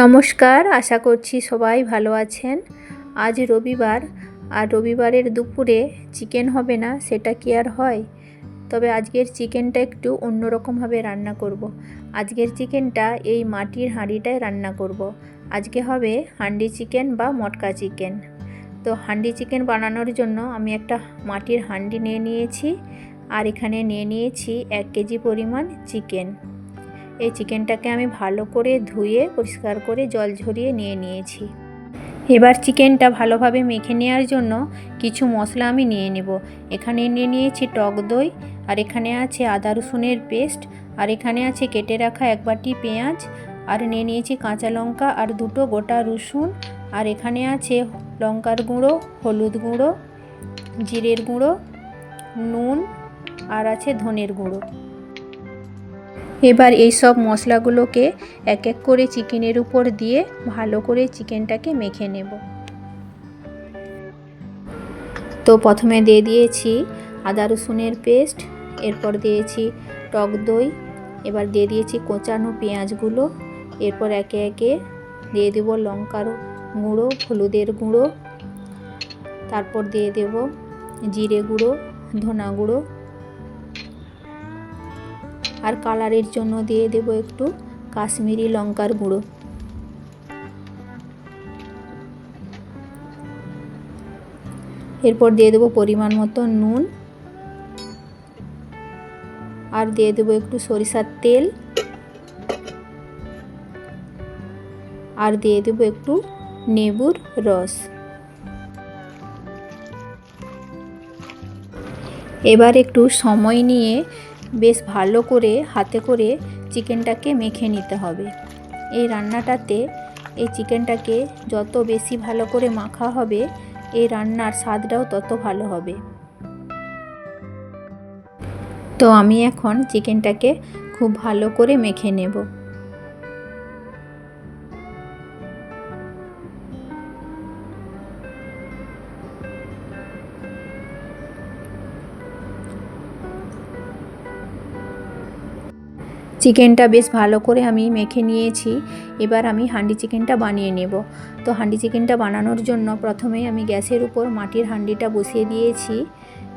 নমস্কার, আশা করছি সবাই ভালো আছেন আজ রবিবার, আর রবিবারের দুপুরে চিকেন হবে না, সেটা কি আর হয় তবে আজকের চিকেনটা একটু অন্যরকমভাবে রান্না করব। আজকের চিকেনটা এই মাটির হাঁড়িটায় রান্না করব। আজকে হবে হান্ডি চিকেন বা মটকা চিকেন তো হান্ডি চিকেন বানানোর জন্য আমি একটা মাটির হান্ডি নিয়ে নিয়েছি, আর এখানে নিয়ে নিয়েছি এক কেজি পরিমাণ চিকেন এই চিকেনটাকে আমি ভালো করে ধুয়ে, পরিষ্কার করে জল ঝরিয়ে নিয়ে নিয়েছি। এবার চিকেনটা ভালোভাবে মেখে নেওয়ার জন্য কিছু মশলা আমি নিয়ে নেব। এখানে নিয়ে নিয়েছি টক দই, আর এখানে আছে আদা রসুনের পেস্ট, আর এখানে আছে কেটে রাখা এক বাটি পেঁয়াজ, আর নিয়ে নিয়েছি কাঁচা লঙ্কা আর দুটো গোটা রসুন, আর এখানে আছে লঙ্কার গুঁড়ো, হলুদ গুঁড়ো, জিরের গুঁড়ো, নুন, আর আছে ধনের গুঁড়ো। এবার এই সব মশলাগুলোকে এক এক করে চিকেনের উপর দিয়ে ভালো করে চিকেনটাকে মেখে নেব। তো প্রথমে দিয়ে দিয়েছি আদা রসুনের পেস্ট, এরপর দিয়েছি টক দই, এবার দিয়ে দিয়েছি কোচানো পেঁয়াজগুলো, এরপর একে একে দিয়ে দেব লঙ্কার গুঁড়ো, হলুদের গুঁড়ো, তারপর দিয়ে দেব জিরে গুঁড়ো, ধনা গুঁড়ো আর কালারের জন্য দিয়ে দেব একটু কাশ্মীরি লঙ্কার গুঁড়ো। এরপর দিয়ে দেবো পরিমাণ মতো নুন। আর দিয়ে দেবো একটু সরিষার তেল। আর দিয়ে দেবো একটু নেবুর রস। এবার একটু সময় নিয়ে বেশ ভালো করে হাতে করে চিকেনটাকে মেখে নিতে হবে। এই রান্নাটাতে এই চিকেনটাকে যত বেশি ভালো করে মাখা হবে, এই রান্নার স্বাদটাও তত ভালো হবে। তো আমি এখন চিকেনটাকে খুব ভালো করে মেখে নেব। চিকেনটা বেশ ভালো করে আমি মেখে নিয়েছি। এবার আমি হান্ডি চিকেনটা বানিয়ে নেব। তো হান্ডি চিকেনটা বানানোর জন্য প্রথমে আমি গ্যাসের উপর মাটির হান্ডিটা বসিয়ে দিয়েছি।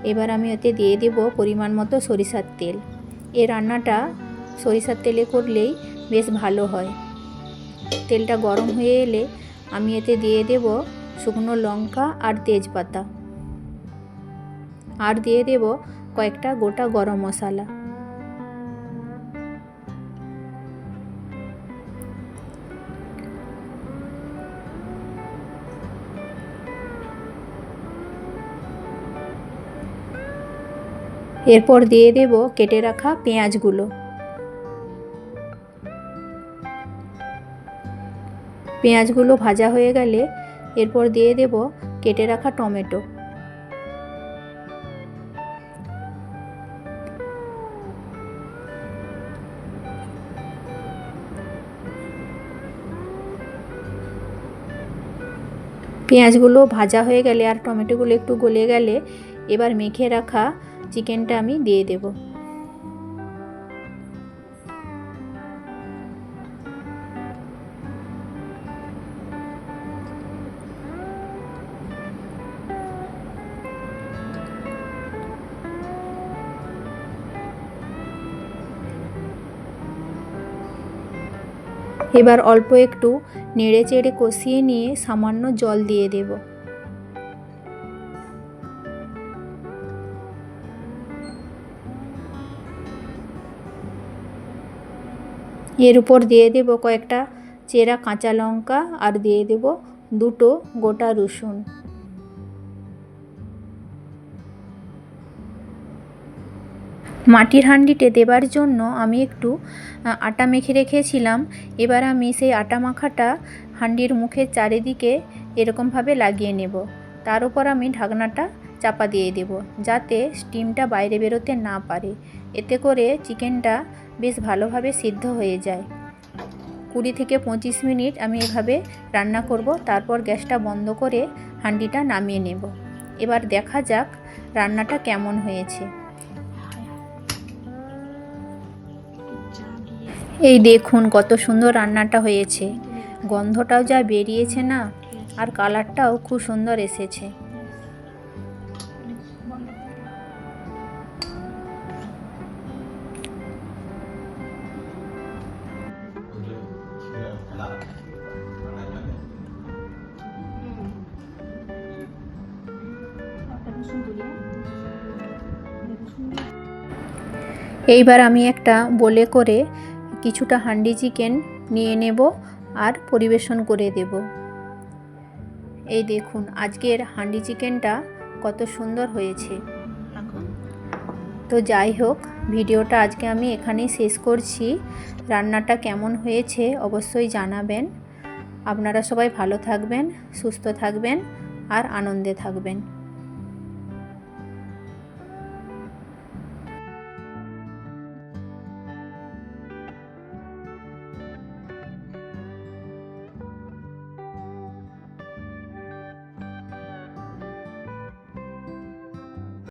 এবার আমি ওতে দিয়ে দেব পরিমাণ মতো সরিষার তেল। এ রান্নাটা সরিষার তেলে করলেই বেশ ভালো হয়। তেলটা গরম হয়ে এলে আমি এতে দিয়ে দেব শুকনো লঙ্কা আর তেজপাতা। আর দিয়ে দেব কয়েকটা গোটা গরম মশলা। এরপর দিয়ে দেব কেটে রাখা পেঁয়াজগুলো। পেঁয়াজগুলো ভাজা হয়ে গেলে এরপর দিয়ে দেব কেটে রাখা টমেটো। পেঁয়াজগুলো ভাজা হয়ে গেলে আর টমেটোগুলো একটু গলে গেলে এবার মেখে রাখা চিকেনটা আমি দিয়ে দেব। এবার অল্প একটু নেড়ে চেড়ে কষিয়ে নিয়ে সামান্য জল দিয়ে দেবো। এর উপর দিয়ে দেব কয়েকটা চেরা কাঁচা লঙ্কা আর দিয়ে দেব দুটো গোটা রসুন। মাটির হাঁডিতে দেবার জন্য আমি একটু আটা মেখে রেখেছিলাম। এবার আমি সেই আটা মাখাটা হাঁডির মুখের চারিদিকে এরকমভাবে লাগিয়ে নেব। তার উপর আমি ঢাকনাটা চাপা দিয়ে দেব, যাতে স্টিমটা বাইরে বেরোতে না পারে। এতে করে চিকেনটা বেশ ভালোভাবে সিদ্ধ হয়ে যায়। কুড়ি থেকে পঁচিশ মিনিট আমি এভাবে রান্না করব, তারপর গ্যাসটা বন্ধ করে হাঁডিটা নামিয়ে নেব। এবার দেখা যাক রান্নাটা কেমন হয়েছে। এই দেখুন কত সুন্দর রান্নাটা হয়েছে। গন্ধটাও যা বেরিয়েছে না, আর কালারটাও খুব সুন্দর এসেছে। এইবার আমি একটা বলে করে কিছুটা হান্ডি চিকেন নিয়ে নেব আর পরিবেশন করে দেব। এই দেখুন আজকের হান্ডি চিকেনটা কত সুন্দর হয়েছে। তো যাই হোক ভিডিওটা আজকে আমি এখানেই শেষ করছি। রান্নাটা কেমন হয়েছে অবশ্যই জানাবেন। আপনারা সবাই ভালো থাকবেন সুস্থ থাকবেন আর আনন্দে থাকবেন।